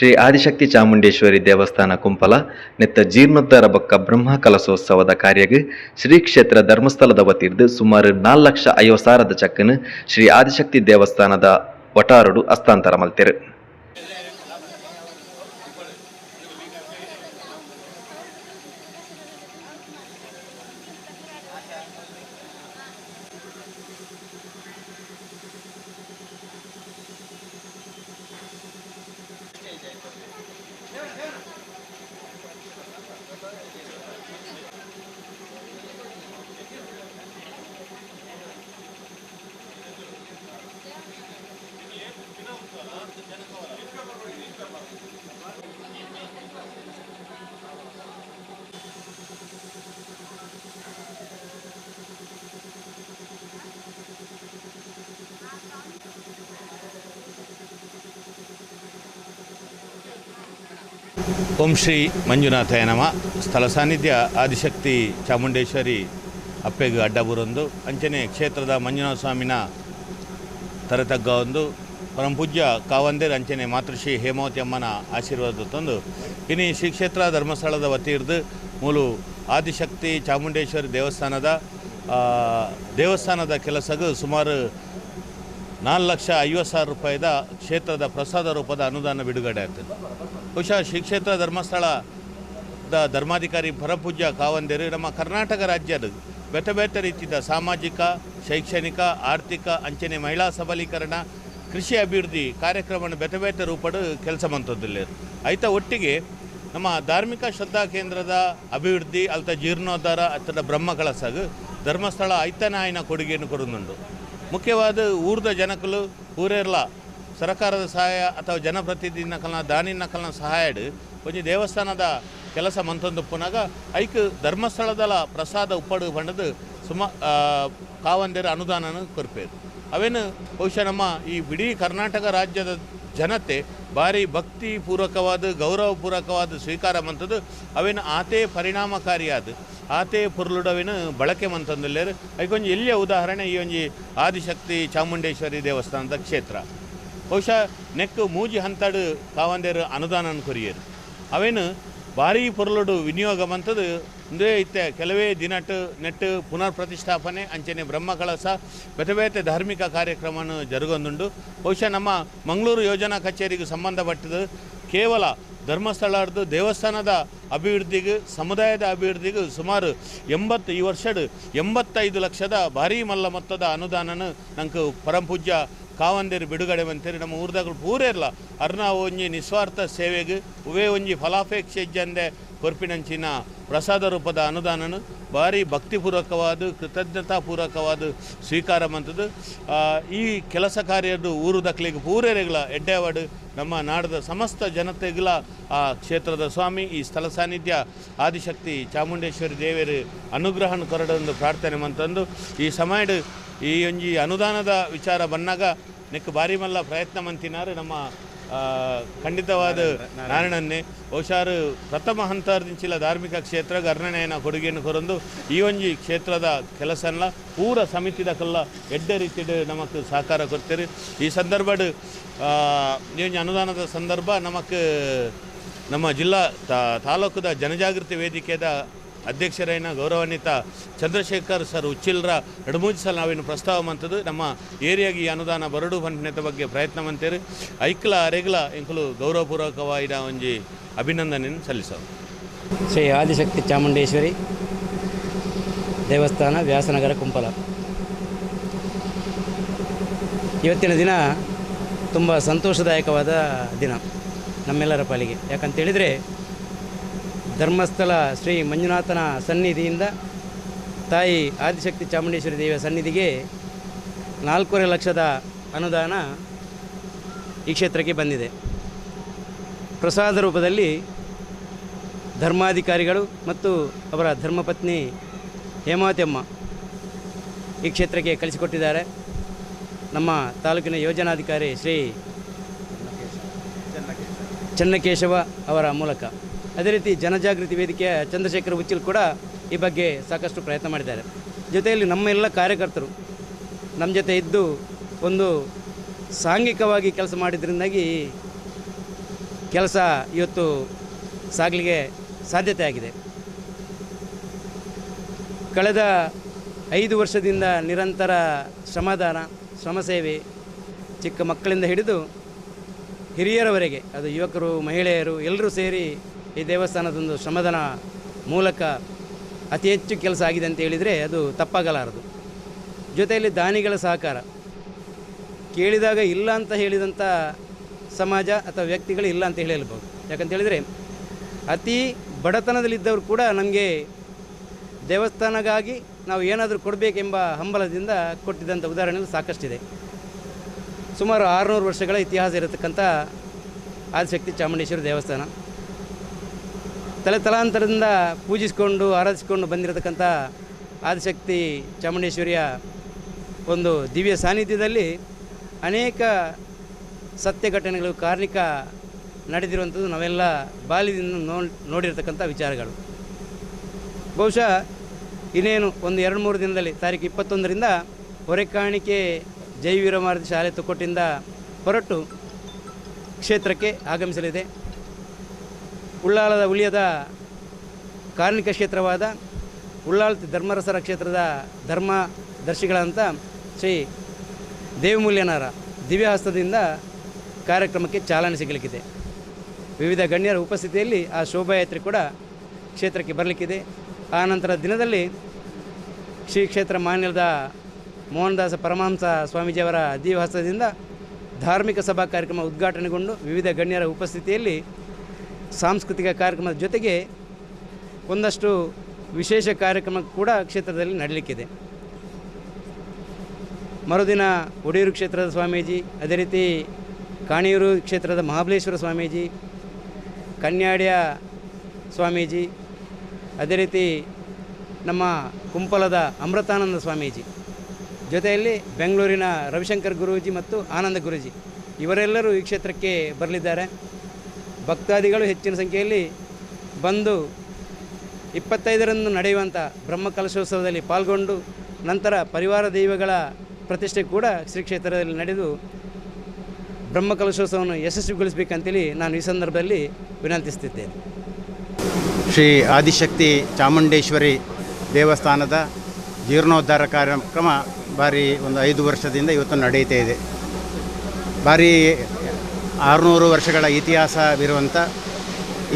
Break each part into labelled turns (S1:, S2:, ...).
S1: ಶ್ರೀ ಆದಿಶಕ್ತಿ ಚಾಮುಂಡೇಶ್ವರಿ ದೇವಸ್ಥಾನ ಕುಂಪಲ, ನೆತ್ತ ಜೀರ್ಣೋದ್ಧಾರ ಬಕ್ಕ ಬ್ರಹ್ಮ ಕಲಸೋತ್ಸವದ ಕಾರ್ಯಗ್ ಶ್ರೀ ಕ್ಷೇತ್ರ ಧರ್ಮಸ್ಥಳದ ವತಿರ್ದು ಸುಮಾರು ನಾಲ್ ಲಕ್ಷ ಐವತ್ತಾರದ ಚಕ್ಕನ್ನು ಚಕ್ಕನ್ ಶ್ರೀ ಆದಿಶಕ್ತಿ ದೇವಸ್ಥಾನದ ವಟಾರುಡು ಹಸ್ತಾಂತರ ಮಲ್ತೆರು.
S2: ಓಂ ಶ್ರೀ ಮಂಜುನಾಥಯ ನಮ. ಸ್ಥಳ ಸಾನ್ನಿಧ್ಯ ಆದಿಶಕ್ತಿ ಚಾಮುಂಡೇಶ್ವರಿ ಅಪ್ಪೆಗೆ ಅಡ್ಡಬೂರೊಂದು, ಅಂಚನೆ ಕ್ಷೇತ್ರದ ಮಂಜುನಾಥ ಸ್ವಾಮಿನ ತರತಗ್ಗ ಒಂದು ಪರಮಪೂಜ್ಯ ಕಾವಂದೇರ್ ಅಂಚನೆ ಮಾತೃಶ್ರೀ ಹೇಮಾವತಿ ಅಮ್ಮನ ಆಶೀರ್ವಾದ ತಂದು ಇನ್ನು ಶ್ರೀ ಕ್ಷೇತ್ರ ಧರ್ಮಸ್ಥಳದ ವತಿರ್ದು ಮೂಲು ಆದಿಶಕ್ತಿ ಚಾಮುಂಡೇಶ್ವರಿ ದೇವಸ್ಥಾನದ ದೇವಸ್ಥಾನದ ಕೆಲಸಗೂ ಸುಮಾರು ನಾಲ್ಕು ಲಕ್ಷ ಐವತ್ತು ಸಾವಿರ ರೂಪಾಯಿದ ಕ್ಷೇತ್ರದ ಪ್ರಸಾದ ರೂಪದ ಅನುದಾನ ಬಿಡುಗಡೆ ಆಗ್ತದೆ. ಬಹುಶಃ ಶ್ರೀ ಕ್ಷೇತ್ರ ಧರ್ಮಸ್ಥಳದ ಧರ್ಮಾಧಿಕಾರಿ ಪರಪೂಜ್ಯ ಕಾವಂದೇರು ನಮ್ಮ ಕರ್ನಾಟಕ ರಾಜ್ಯದ ಬೆಟ್ಟ ಬೆತ್ತ ರೀತಿಯ ಸಾಮಾಜಿಕ, ಶೈಕ್ಷಣಿಕ, ಆರ್ಥಿಕ, ಅಂಚನೆ ಮಹಿಳಾ ಸಬಲೀಕರಣ ಕೃಷಿ ಅಭಿವೃದ್ಧಿ ಕಾರ್ಯಕ್ರಮವನ್ನು ಬೆತಬೇತ ರೂಪಡು ಕೆಲಸ ಬಂತದ್ದಿಲ್ಲ ಐತ ಒಟ್ಟಿಗೆ ನಮ್ಮ ಧಾರ್ಮಿಕ ಶ್ರದ್ಧಾ ಕೇಂದ್ರದ ಅಭಿವೃದ್ಧಿ, ಅಲ್ತ ಜೀರ್ಣೋದ್ಧಾರ ಅತ್ತದ ಬ್ರಹ್ಮ ಕಳಸಾಗ ಧರ್ಮಸ್ಥಳ ಐತನಾಯಿನ ಕೊಡುಗೆಯನ್ನು ಕೊಡುವುದುಂಟು. ಮುಖ್ಯವಾದ ಊರ್ದ ಜನಕಲು ಊರೆಲ್ಲ ಸರ್ಕಾರದ ಸಹಾಯ ಅಥವಾ ಜನಪ್ರತಿನಿಧಿ ನಕಲ್ನ ದಾನಿ ನಕಲ್ನ ಸಹಾಯ ಒಂಜಿ ದೇವಸ್ಥಾನದ ಕೆಲಸ ಮಂತೊಂದು ಐಕ ಐಕ್ ಧರ್ಮಸ್ಥಳದ ಪ್ರಸಾದ ಉಪ್ಪಡು ಬಣ್ಣದು ಸುಮ ಕಾವಂದಿರ ಅನುದಾನನ ಕೊರಪೇದು ಅವೇನು ಬಹುಶಃ ನಮ್ಮ ಈ ಇಡೀ ಕರ್ನಾಟಕ ರಾಜ್ಯದ ಜನತೆ ಭಾರಿ ಭಕ್ತಿ ಪೂರ್ವಕವಾದ ಗೌರವಪೂರ್ವಕವಾದ ಸ್ವೀಕಾರ ಮಂತದ್ದು ಅವೇನು ಆತೇ ಪರಿಣಾಮಕಾರಿಯಾದ, ಆತೇ ಪುರ್ಲುಡವೇನು ಬಳಕೆ ಮಂತಂದಿಲ್ಲೇರು ಅದಕ್ಕೊಂದು ಎಲ್ಲಿಯ ಉದಾಹರಣೆ ಈ ಒಂಜಿ ಆದಿಶಕ್ತಿ ಚಾಮುಂಡೇಶ್ವರಿ ದೇವಸ್ಥಾನದ ಕ್ಷೇತ್ರ? ಬಹುಶಃ ನೆಕ್ಕು ಮೂಜಿ ಹಂತಡು ಕಾವಂದೇರು ಅನುದಾನ ಕೊರಿಯರು. ಅವೇನು ಭಾರಿ ಪೊರ್ಲುಡು ವಿನಿಯೋಗ ಮಂತದು ಇಂದೇ ಇತ್ತೆ ಕೆಲವೇ ದಿನಟ್ಟು ನೆಟ್ಟು ಪುನರ್ ಪ್ರತಿಷ್ಠಾಪನೆ ಅಂಚನೆ ಬ್ರಹ್ಮ ಕಳಸ, ಬೇತೆ ಧಾರ್ಮಿಕ ಕಾರ್ಯಕ್ರಮ ಜರುಗೊಂದುಂಡು. ಬಹುಶಃ ನಮ್ಮ ಮಂಗಳೂರು ಯೋಜನಾ ಕಚೇರಿಗೆ ಸಂಬಂಧಪಟ್ಟದು ಕೇವಲ ಧರ್ಮಸ್ಥಳದ್ದು, ದೇವಸ್ಥಾನದ ಅಭಿವೃದ್ಧಿಗೆ, ಸಮುದಾಯದ ಅಭಿವೃದ್ಧಿಗೆ ಸುಮಾರು ಎಂಬತ್ತು, ಈ ವರ್ಷದ ಎಂಬತ್ತೈದು ಲಕ್ಷದ ಭಾರಿ ಮಲ್ಲ ಮೊತ್ತದ ಅನುದಾನನ ನಂಗೆ ಪರಮಪೂಜ್ಯ ಕಾವಂದೇರು ಬಿಡುಗಡೆ ಬಂತೇರಿ. ನಮ್ಮ ಊರ್ದಾಗಳು ಪೂರೆರ್ಲ ಅರ್ನ ಒಂಜಿ ನಿಸ್ವಾರ್ಥ ಸೇವೆಗೆ, ಉವೇ ಒಂಜಿ ಫಲಾಪೇಕ್ಷೆ ಜಂದೆ ಕೊರ್ಪಿನಂಚಿನ ಪ್ರಸಾದ ರೂಪದ ಅನುದಾನನು ಭಾರಿ ಭಕ್ತಿಪೂರ್ವಕವಾದ, ಕೃತಜ್ಞತಾಪೂರ್ವಕವಾದ ಸ್ವೀಕಾರ ಮಂತದ್ದು ಈ ಕೆಲಸ ಕಾರ್ಯದ ಊರು ದಕ್ಲಿಗೆ ಪೂರೇರೆಗಳ ಎಡ್ಡೆವಾಡು ನಮ್ಮ ನಾಡದ ಸಮಸ್ತ ಜನತೆಗಳ ಆ ಕ್ಷೇತ್ರದ ಸ್ವಾಮಿ, ಈ ಸ್ಥಳ ಸಾನ್ನಿಧ್ಯ ಆದಿಶಕ್ತಿ ಚಾಮುಂಡೇಶ್ವರಿ ದೇವಿಯರು ಅನುಗ್ರಹನ ಕೊರಡೊಂದು ಪ್ರಾರ್ಥನೆ ಮಂತಂದು ಈ ಸಮಯಡ್ ಈ ಒಂಜಿ ಅನುದಾನದ ವಿಚಾರ ಬಂದಾಗ ನಿಕ್ ಬಾರಿ ಮಲ್ಲ ಪ್ರಯತ್ನ ಮಂತಿನಾರು ನಮ್ಮ ಖಂಡಿತವಾದ ನಾರಾಯಣನ್ನೇ. ಬಹುಶಾರು ಪ್ರಥಮ ಹಂತರ್ದಿಂಚಿಲ ಧಾರ್ಮಿಕ ಕ್ಷೇತ್ರ ಗರ್ಣನೆಯನ್ನು ಕೊಡುಗೆಯನ್ನು ಕೊರಂದು ಈ ಒಂಜಿ ಕ್ಷೇತ್ರದ ಕೆಲಸನ ಪೂರ ಸಮಿತಿದ ಕಲ್ಲ ಎಡ್ಡೆ ರೀತಿಡ್ ನಮಕ್ ಸಹಕಾರ ಕೊಡ್ತೀರಿ. ಈ ಸಂದರ್ಭಡ್ ಈ ಒಂಜಿ ಅನುದಾನದ ಸಂದರ್ಭ ನಮಗೆ ನಮ್ಮ ಜಿಲ್ಲಾ ತಾಲೂಕದ ಜನಜಾಗೃತಿ ವೇದಿಕೆದ ಅಧ್ಯಕ್ಷರೈನ ಗೌರವಾನ್ವಿತ ಚಂದ್ರಶೇಖರ್ ಸರ್ ಉಚ್ಚಿಲ್ರ ಎಡಮೂಜಿಸಲು ನಾವೇನು ಪ್ರಸ್ತಾವ ಮಂತದ್ದು ನಮ್ಮ ಏರಿಯಾಗೆ ಈ ಅನುದಾನ ಬರಡು ಬಂದ ಬಗ್ಗೆ ಪ್ರಯತ್ನ ಮಂತೇರು ಐಕ್ಲ ಅರೆಗ್ಲ ಎಂಕುಲು ಗೌರವಪೂರ್ವಕವಾದ ಒಂಜಿ ಅಭಿನಂದನೆಯನ್ನು ಸಲ್ಲಿಸೋದು.
S3: ಶ್ರೀ ಆದಿಶಕ್ತಿ ಚಾಮುಂಡೇಶ್ವರಿ ದೇವಸ್ಥಾನ ವ್ಯಾಸನಗರ ಕುಂಪಲ. ಇವತ್ತಿನ ದಿನ ತುಂಬ ಸಂತೋಷದಾಯಕವಾದ ದಿನ ನಮ್ಮೆಲ್ಲರ ಪಾಲಿಗೆ. ಯಾಕಂತೇಳಿದರೆ ಧರ್ಮಸ್ಥಳ ಶ್ರೀ ಮಂಜುನಾಥನ ಸನ್ನಿಧಿಯಿಂದ ತಾಯಿ ಆದಿಶಕ್ತಿ ಚಾಮುಂಡೇಶ್ವರಿ ದೇವಿಯ ಸನ್ನಿಧಿಗೆ ನಾಲ್ಕೂವರೆ ಲಕ್ಷದ ಅನುದಾನ ಈ ಕ್ಷೇತ್ರಕ್ಕೆ ಬಂದಿದೆ. ಪ್ರಸಾದ ರೂಪದಲ್ಲಿ ಧರ್ಮಾಧಿಕಾರಿಗಳು ಮತ್ತು ಅವರ ಧರ್ಮಪತ್ನಿ ಹೇಮಾತೆಮ್ಮ ಈ ಕ್ಷೇತ್ರಕ್ಕೆ ಕಳಿಸಿಕೊಟ್ಟಿದ್ದಾರೆ. ನಮ್ಮ ತಾಲೂಕಿನ ಯೋಜನಾಧಿಕಾರಿ ಶ್ರೀ ಚನ್ನಕೇಶವ ಅವರ ಮೂಲಕ. ಅದೇ ರೀತಿ ಜನಜಾಗೃತಿ ವೇದಿಕೆಯ ಚಂದ್ರಶೇಖರ್ ಉಚ್ಚಿಲ್ ಕೂಡ ಈ ಬಗ್ಗೆ ಸಾಕಷ್ಟು ಪ್ರಯತ್ನ ಮಾಡಿದ್ದಾರೆ. ಜೊತೆಯಲ್ಲಿ ನಮ್ಮ ಎಲ್ಲ ಕಾರ್ಯಕರ್ತರು ನಮ್ಮ ಜೊತೆ ಇದ್ದು ಒಂದು ಸಾಂಘಿಕವಾಗಿ ಕೆಲಸ ಮಾಡಿದ್ರಿಂದಾಗಿ ಕೆಲಸ ಇವತ್ತು ಸಾಗಲಿಗೆ ಸಾಧ್ಯತೆ ಆಗಿದೆ. ಕಳೆದ ಐದು ವರ್ಷದಿಂದ ನಿರಂತರ ಶ್ರಮದಾನ, ಶ್ರಮ ಸೇವೆ ಚಿಕ್ಕ ಮಕ್ಕಳಿಂದ ಹಿಡಿದು ಹಿರಿಯರವರೆಗೆ, ಅದು ಯುವಕರು, ಮಹಿಳೆಯರು ಎಲ್ಲರೂ ಸೇರಿ ಈ ದೇವಸ್ಥಾನದೊಂದು ಶ್ರಮದಾನ ಮೂಲಕ ಅತಿ ಹೆಚ್ಚು ಕೆಲಸ ಆಗಿದೆ ಅಂತ ಹೇಳಿದರೆ ಅದು ತಪ್ಪಾಗಲಾರದು. ಜೊತೆಯಲ್ಲಿ ದಾನಿಗಳ ಸಹಕಾರ. ಕೇಳಿದಾಗ ಇಲ್ಲ ಅಂತ ಹೇಳಿದಂಥ ಸಮಾಜ ಅಥವಾ ವ್ಯಕ್ತಿಗಳು ಇಲ್ಲ ಅಂತ ಹೇಳಬಹುದು ಯಾಕಂತ ಹೇಳಿದರೆ ಅತಿ ಬಡತನದಲ್ಲಿದ್ದವರು ಕೂಡ ನಮಗೆ ದೇವಸ್ಥಾನಗಾಗಿ ನಾವು ಏನಾದರೂ ಕೊಡಬೇಕೆಂಬ ಹಂಬಲದಿಂದ ಕೊಟ್ಟಿದ್ದಂಥ ಉದಾಹರಣೆಗಳು ಸಾಕಷ್ಟಿದೆ. ಸುಮಾರು ಆರುನೂರು ವರ್ಷಗಳ ಇತಿಹಾಸ ಇರತಕ್ಕಂಥ ಆದಿಶಕ್ತಿ ಚಾಮುಂಡೇಶ್ವರಿ ದೇವಸ್ಥಾನ. ತಲೆ ತಲಾಂತರದಿಂದ ಪೂಜಿಸಿಕೊಂಡು, ಆರಾಧಿಸಿಕೊಂಡು ಬಂದಿರತಕ್ಕಂಥ ಆದಿಶಕ್ತಿ ಚಾಮುಂಡೇಶ್ವರಿಯ ಒಂದು ದಿವ್ಯ ಸಾನ್ನಿಧ್ಯದಲ್ಲಿ ಅನೇಕ ಸತ್ಯ ಘಟನೆಗಳು, ಕಾರ್ಣಿಕ ನಡೆದಿರುವಂಥದ್ದು ನಾವೆಲ್ಲ ಬಾಲ್ಯದಿಂದ ನೋ ನೋಡಿರ್ತಕ್ಕಂಥ ವಿಚಾರಗಳು. ಬಹುಶಃ ಇನ್ನೇನು ಒಂದು ಎರಡು ಮೂರು ದಿನದಲ್ಲಿ ತಾರೀಕು ಇಪ್ಪತ್ತೊಂದರಿಂದ ಹೊರೆಕಾಣಿಕೆ ಜೈವೀರ ಮಾರುತಿ ಶಾಲೆ ತೊಕ್ಕೊಟ್ಟಿಂದ ಹೊರಟು ಕ್ಷೇತ್ರಕ್ಕೆ ಆಗಮಿಸಲಿದೆ. ಉಳ್ಳಾಲದ ಉಳಿಯದ ಕಾರ್ಮಿಕ ಕ್ಷೇತ್ರವಾದ ಉಳ್ಳಾಳ ಧರ್ಮರಸರ ಕ್ಷೇತ್ರದ ಧರ್ಮ ದರ್ಶಿಗಳಂತ ಶ್ರೀ ದೇವಮೂಲ್ಯನಾರ ದಿವ್ಯಹಸ್ತದಿಂದ ಕಾರ್ಯಕ್ರಮಕ್ಕೆ ಚಾಲನೆ ಸಿಗಲಿಕ್ಕಿದೆ. ವಿವಿಧ ಗಣ್ಯರ ಉಪಸ್ಥಿತಿಯಲ್ಲಿ ಆ ಶೋಭಾಯಾತ್ರೆ ಕೂಡ ಕ್ಷೇತ್ರಕ್ಕೆ ಬರಲಿಕ್ಕಿದೆ. ಆ ನಂತರ ದಿನದಲ್ಲಿ ಶ್ರೀ ಕ್ಷೇತ್ರ ಮಾನ್ಯದ ಮೋಹನದಾಸ ಪರಮಹಂಸ ಸ್ವಾಮೀಜಿಯವರ ದಿವ್ಯಹಸ್ತದಿಂದ ಧಾರ್ಮಿಕ ಸಭಾ ಕಾರ್ಯಕ್ರಮ ಉದ್ಘಾಟನೆಗೊಂಡು ವಿವಿಧ ಗಣ್ಯರ ಉಪಸ್ಥಿತಿಯಲ್ಲಿ ಸಾಂಸ್ಕೃತಿಕ ಕಾರ್ಯಕ್ರಮದ ಜೊತೆಗೆ ಒಂದಷ್ಟು ವಿಶೇಷ ಕಾರ್ಯಕ್ರಮ ಕೂಡ ಕ್ಷೇತ್ರದಲ್ಲಿ ನಡೀಲಿಕ್ಕಿದೆ. ಮರುದಿನ ಒಡೆಯೂರು ಕ್ಷೇತ್ರದ ಸ್ವಾಮೀಜಿ, ಅದೇ ರೀತಿ ಕಾಣಿಯೂರು ಕ್ಷೇತ್ರದ ಮಹಾಬಲೇಶ್ವರ ಸ್ವಾಮೀಜಿ, ಕನ್ಯಾಡಿಯ ಸ್ವಾಮೀಜಿ, ಅದೇ ರೀತಿ ನಮ್ಮ ಕುಂಪಲದ ಅಮೃತಾನಂದ ಸ್ವಾಮೀಜಿ, ಜೊತೆಯಲ್ಲಿ ಬೆಂಗಳೂರಿನ ರವಿಶಂಕರ್ ಗುರೂಜಿ ಮತ್ತು ಆನಂದ ಗುರೂಜಿ, ಇವರೆಲ್ಲರೂ ಈ ಕ್ಷೇತ್ರಕ್ಕೆ ಬರಲಿದ್ದಾರೆ. ಭಕ್ತಾದಿಗಳು ಹೆಚ್ಚಿನ ಸಂಖ್ಯೆಯಲ್ಲಿ ಬಂದು ಇಪ್ಪತ್ತೈದರಂದು ನಡೆಯುವಂಥ ಬ್ರಹ್ಮ ಕಲಶೋತ್ಸವದಲ್ಲಿ ಪಾಲ್ಗೊಂಡು ನಂತರ ಪರಿವಾರ ದೈವಗಳ ಪ್ರತಿಷ್ಠೆ ಕೂಡ ಶ್ರೀ ಕ್ಷೇತ್ರದಲ್ಲಿ ನಡೆದು ಬ್ರಹ್ಮ ಕಲಶೋತ್ಸವವನ್ನು ಯಶಸ್ವಿಗೊಳಿಸಬೇಕಂತೇಳಿ ನಾನು ಈ ಸಂದರ್ಭದಲ್ಲಿ ವಿನಂತಿಸುತ್ತಿದ್ದೇನೆ.
S4: ಶ್ರೀ ಆದಿಶಕ್ತಿ ಚಾಮುಂಡೇಶ್ವರಿ ದೇವಸ್ಥಾನದ ಜೀರ್ಣೋದ್ಧಾರ ಕಾರ್ಯಕ್ರಮ ಭಾರಿ ಒಂದು ಐದು ವರ್ಷದಿಂದ ಇವತ್ತು ನಡೀತಾ ಇದೆ. ಭಾರಿ ಆರುನೂರು ವರ್ಷಗಳ ಇತಿಹಾಸವಿರುವಂಥ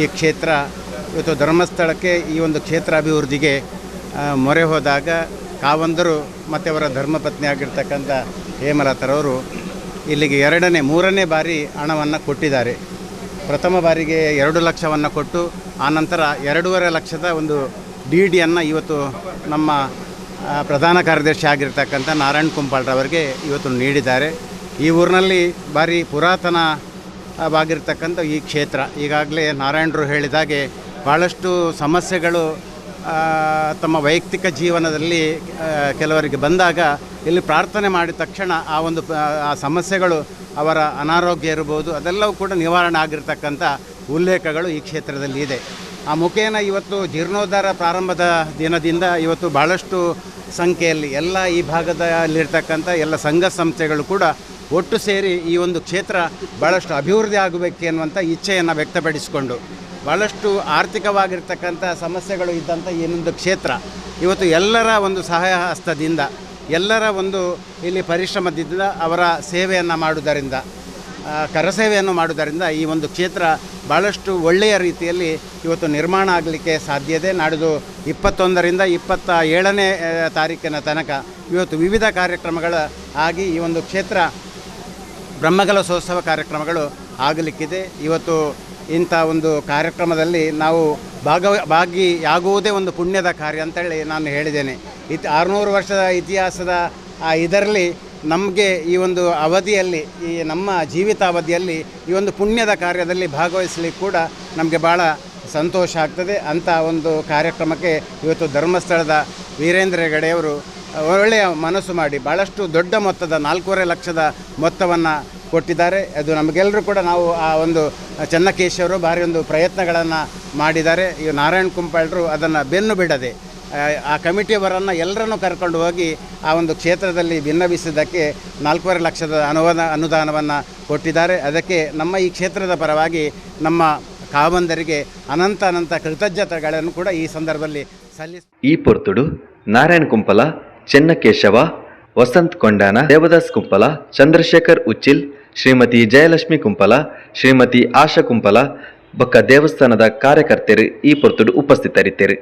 S4: ಈ ಕ್ಷೇತ್ರ, ಇವತ್ತು ಧರ್ಮಸ್ಥಳಕ್ಕೆ ಈ ಒಂದು ಕ್ಷೇತ್ರ ಅಭಿವೃದ್ಧಿಗೆ ಮೊರೆ ಹೋದಾಗ ಕಾವಂದರು ಮತ್ತು ಅವರ ಧರ್ಮಪತ್ನಿ ಆಗಿರ್ತಕ್ಕಂಥ ಹೇಮಲತರವರು ಇಲ್ಲಿಗೆ ಎರಡನೇ, ಮೂರನೇ ಬಾರಿ ಹಣವನ್ನು ಕೊಟ್ಟಿದ್ದಾರೆ. ಪ್ರಥಮ ಬಾರಿಗೆ ಎರಡು ಲಕ್ಷವನ್ನು ಕೊಟ್ಟು ಆನಂತರ ಎರಡೂವರೆ ಲಕ್ಷದ ಒಂದು ಡಿ ಡಿಯನ್ನು ಇವತ್ತು ನಮ್ಮ ಪ್ರಧಾನ ಕಾರ್ಯದರ್ಶಿ ಆಗಿರ್ತಕ್ಕಂಥ ನಾರಾಯಣ್ ಕುಂಪಾಳ್ರವರಿಗೆ ಇವತ್ತು ನೀಡಿದ್ದಾರೆ. ಈ ಊರಿನಲ್ಲಿ ಭಾರಿ ಪುರಾತನ ವಾಗಿರ್ತಕ್ಕಂಥ ಈ ಕ್ಷೇತ್ರ. ಈಗಾಗಲೇ ನಾರಾಯಣರು ಹೇಳಿದಾಗೆ ಭಾಳಷ್ಟು ಸಮಸ್ಯೆಗಳು ತಮ್ಮ ವೈಯಕ್ತಿಕ ಜೀವನದಲ್ಲಿ ಕೆಲವರಿಗೆ ಬಂದಾಗ ಇಲ್ಲಿ ಪ್ರಾರ್ಥನೆ ಮಾಡಿದ ತಕ್ಷಣ ಆ ಒಂದು, ಆ ಸಮಸ್ಯೆಗಳು ಅವರ ಅನಾರೋಗ್ಯ ಇರ್ಬೋದು ಅದೆಲ್ಲವೂ ಕೂಡ ನಿವಾರಣೆ ಆಗಿರ್ತಕ್ಕಂಥ ಉಲ್ಲೇಖಗಳು ಈ ಕ್ಷೇತ್ರದಲ್ಲಿ ಇದೆ. ಆ ಮುಖೇನ ಇವತ್ತು ಜೀರ್ಣೋದ್ಧಾರ ಪ್ರಾರಂಭದ ದಿನದಿಂದ ಇವತ್ತು ಭಾಳಷ್ಟು ಸಂಖ್ಯೆಯಲ್ಲಿ ಎಲ್ಲ ಈ ಭಾಗದಲ್ಲಿರ್ತಕ್ಕಂಥ ಎಲ್ಲ ಸಂಘ ಸಂಸ್ಥೆಗಳು ಕೂಡ ಒಟ್ಟು ಸೇರಿ ಈ ಒಂದು ಕ್ಷೇತ್ರ ಭಾಳಷ್ಟು ಅಭಿವೃದ್ಧಿ ಆಗಬೇಕು ಎನ್ನುವಂಥ ಇಚ್ಛೆಯನ್ನು ವ್ಯಕ್ತಪಡಿಸಿಕೊಂಡು ಭಾಳಷ್ಟು ಆರ್ಥಿಕವಾಗಿರ್ತಕ್ಕಂಥ ಸಮಸ್ಯೆಗಳು ಇದ್ದಂಥ ಒಂದು ಕ್ಷೇತ್ರ, ಇವತ್ತು ಎಲ್ಲರ ಒಂದು ಸಹಾಯ ಹಸ್ತದಿಂದ, ಎಲ್ಲರ ಒಂದು ಇಲ್ಲಿ ಪರಿಶ್ರಮದಿಂದ ಅವರ ಸೇವೆಯನ್ನು ಮಾಡುವುದರಿಂದ ಕರಸೇವೆಯನ್ನು ಮಾಡುವುದರಿಂದ ಈ ಒಂದು ಕ್ಷೇತ್ರ ಭಾಳಷ್ಟು ಒಳ್ಳೆಯ ರೀತಿಯಲ್ಲಿ ಇವತ್ತು ನಿರ್ಮಾಣ ಆಗಲಿಕ್ಕೆ ಸಾಧ್ಯತೆ ನಾಡಿದು ಇಪ್ಪತ್ತೊಂದರಿಂದ ಇಪ್ಪತ್ತ ಏಳನೇ ತಾರೀಕಿನ ತನಕ ಇವತ್ತು ವಿವಿಧ ಕಾರ್ಯಕ್ರಮಗಳ ಆಗಿ ಈ ಒಂದು ಕ್ಷೇತ್ರ ಬ್ರಹ್ಮಕಲಶೋತ್ಸವ ಕಾರ್ಯಕ್ರಮಗಳು ಆಗಲಿಕ್ಕಿದೆ. ಇವತ್ತು ಇಂಥ ಒಂದು ಕಾರ್ಯಕ್ರಮದಲ್ಲಿ ನಾವು ಭಾಗವ ಭಾಗಿಯಾಗುವುದೇ ಒಂದು ಪುಣ್ಯದ ಕಾರ್ಯ ಅಂತೇಳಿ ನಾನು ಹೇಳಿದ್ದೇನೆ. ಇತ್, ಆರುನೂರು ವರ್ಷದ ಇತಿಹಾಸದ ಇದರಲ್ಲಿ ನಮಗೆ ಈ ಒಂದು ಅವಧಿಯಲ್ಲಿ, ಈ ನಮ್ಮ ಜೀವಿತಾವಧಿಯಲ್ಲಿ ಈ ಒಂದು ಪುಣ್ಯದ ಕಾರ್ಯದಲ್ಲಿ ಭಾಗವಹಿಸಲಿಕ್ಕೆ ಕೂಡ ನಮಗೆ ಭಾಳ ಸಂತೋಷ ಆಗ್ತದೆ. ಅಂಥ ಒಂದು ಕಾರ್ಯಕ್ರಮಕ್ಕೆ ಇವತ್ತು ಧರ್ಮಸ್ಥಳದ ವೀರೇಂದ್ರ ಹೆಗಡೆಯವರು ಒಳ್ಳೆಯ ಮನಸ್ಸು ಮಾಡಿ ಭಾಳಷ್ಟು ದೊಡ್ಡ ಮೊತ್ತದ ನಾಲ್ಕೂವರೆ ಲಕ್ಷದ ಮೊತ್ತವನ್ನು ಕೊಟ್ಟಿದ್ದಾರೆ. ಅದು ನಮಗೆಲ್ಲರೂ ಕೂಡ ನಾವು ಆ ಒಂದು ಚನ್ನಕೇಶವರು ಭಾರಿ ಒಂದು ಪ್ರಯತ್ನಗಳನ್ನು ಮಾಡಿದ್ದಾರೆ. ಈ ನಾರಾಯಣ್ ಕುಂಪಾಳ್ರು ಅದನ್ನು ಬೆನ್ನು ಬಿಡದೆ ಆ, ಕಮಿಟಿಯವರನ್ನು ಎಲ್ಲರನ್ನು ಕರ್ಕೊಂಡು ಹೋಗಿ ಆ ಒಂದು ಕ್ಷೇತ್ರದಲ್ಲಿ ಭಿನ್ನವಿಸಿದ್ದಕ್ಕೆ ನಾಲ್ಕೂವರೆ ಲಕ್ಷದ ಅನುವಾದ ಅನುದಾನವನ್ನು ಕೊಟ್ಟಿದ್ದಾರೆ. ಅದಕ್ಕೆ ನಮ್ಮ ಈ ಕ್ಷೇತ್ರದ ಪರವಾಗಿ ನಮ್ಮ ಕಾವಂದರಿಗೆ ಅನಂತ ಅನಂತ ಕೃತಜ್ಞತೆಗಳನ್ನು ಕೂಡ ಈ ಸಂದರ್ಭದಲ್ಲಿ ಸಲ್ಲಿಸ
S1: ಈ ಪೊರ್ತುಡು ನಾರಾಯಣ ಕುಂಪಲ ಚೆನ್ನಕೇಶವ, ವಸಂತ್ ಕೊಂಡಾನ, ದೇವದಾಸ್ ಕುಂಪಲ, ಚಂದ್ರಶೇಖರ್ ಉಚ್ಚಿಲ್, ಶ್ರೀಮತಿ ಜಯಲಕ್ಷ್ಮಿ ಕುಂಪಲ, ಶ್ರೀಮತಿ ಆಶಾ ಕುಂಪಲ, ಬಕ್ಕ ದೇವಸ್ಥಾನದ ಕಾರ್ಯಕರ್ತರು ಈ ಪೊರ್ತುಡು ಉಪಸ್ಥಿತರಿದ್ದರು